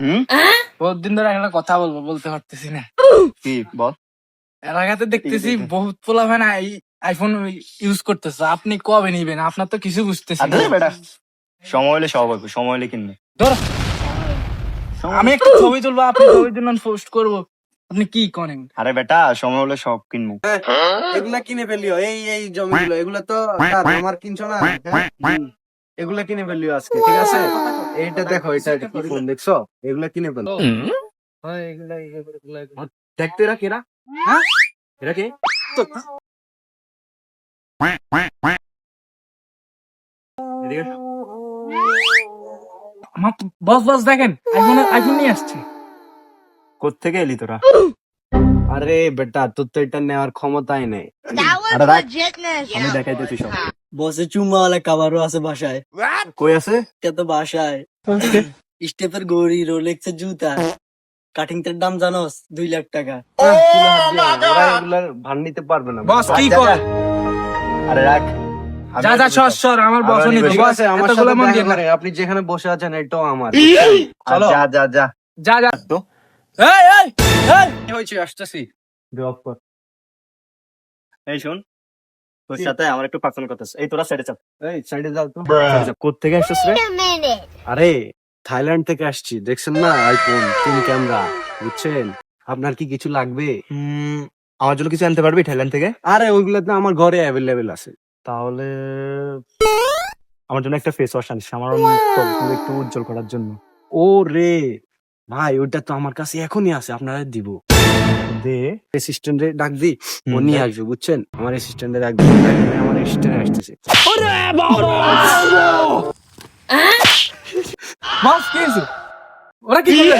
হুম? বহুত দিন ধরে একটা কথা বলব বলতে পারতেছি না। কি বল। এলাকাতে দেখতেছি বহুত পোলা ভাই না আইফোন ইউজ করতেছে। আপনি কবে নিবেন? আপনার তো কিছু বুঝতেছি সময় হলে সব হবে সময় হলে কিনবে। ধর আমি একটা ছবি তুলবো আপনি ছবির জন্য পোস্ট করব। আপনি কি করেন? আরে বেটা সময় হলে সব কিনবো। এগুলা কিনে ফেলিও এই এই জমিগুলো এগুলো তো আমার কিনছো না? হ্যাঁ? এগুলা কিনে ফেলিও আজকে ঠিক আছে? এইটা দেখো এটা কি ফোন দেখছ? এগুলা কিনে ফেলো। দেখতে এরা কেরা? হ্যাঁ? এরা কে? বস বস দেখেন আইফোন আইফোন নিয়ে আসছে। কোত্থেকে এলি তোরা? আরে বেটা তোর তো এটা নেওয়ার ক্ষমতাই নেই। আমি দেখাইতেছি সব। বসে চুম্মাওয়ালা কাবারও আছে বাসায়। কই আছে? এটা তো বাসায়। স্টেপের গড়ি রোলেক্সের জুতা। কাটিং এর দাম জানোস? দুই লাখ টাকা। ওরা এগুলার নিতে পারবে না। বস কি করে? আরে রাখ। যা যা সর সর আমার বস। আমার সাথে মন দেখা করে, আপনি যেখানে বসে আছেন এটাও আমার। চলো। যা যা যা। যা যা। তো? এই এই এই! কি হয়েছে? আসতেছি। ড্রপ কর। এই শুন তোর সাথে আমার একটু পার্সোনাল কথা আছে। এই তোরা সাইডে চাপ এই সাইডে যাও তো। কোত্থেকে আসছিস রে. আরে থাইল্যান্ড থেকে আসছি। দেখছেন না? আইফোন তিন ক্যামেরা বুঝছেন? আপনার কি কিছু লাগবে? আমার জন্য কিছু আনতে পারবি থাইল্যান্ড থেকে? আরে ওইগুলো তো আমার ঘরে অ্যাভেলেবেল আছে। তাহলে আমার জন্য একটা ফেস ওয়াশ আনিস। আমার একটু উজ্জ্বল করার জন্য। ও রে ভাই ওইটা তো আমার কাছে এখনই আছে। আপনারা দিব। দে। অ্যাসিস্ট্যান্টে ডাক দি ও নিয়ে আসবে বুঝছেন? আমার অ্যাসিস্ট্যান্টে ডাক দি আমার অ্যাসিস্ট্যান্ট আসতেছে। বস কি ওরা কি করবে?